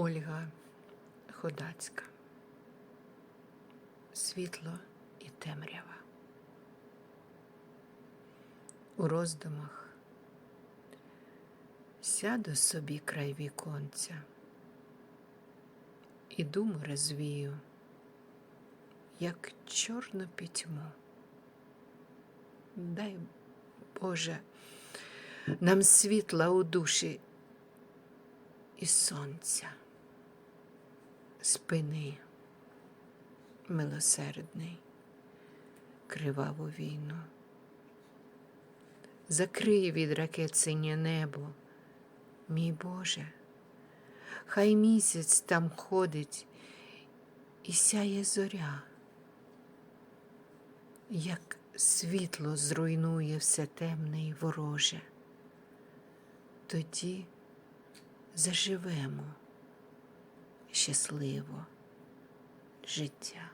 Ольга Ходацька. Світло і темрява. У роздумах сяду собі край віконця і думу розвію, як чорну пітьму. Дай Боже, нам світла у душі і сонця, спини, милосердний, криваву війну. Закрий від ракет синє небо, мій Боже, хай місяць там ходить і сяє зоря, як світло зруйнує все темне й вороже. Тоді заживемо щасливо життя.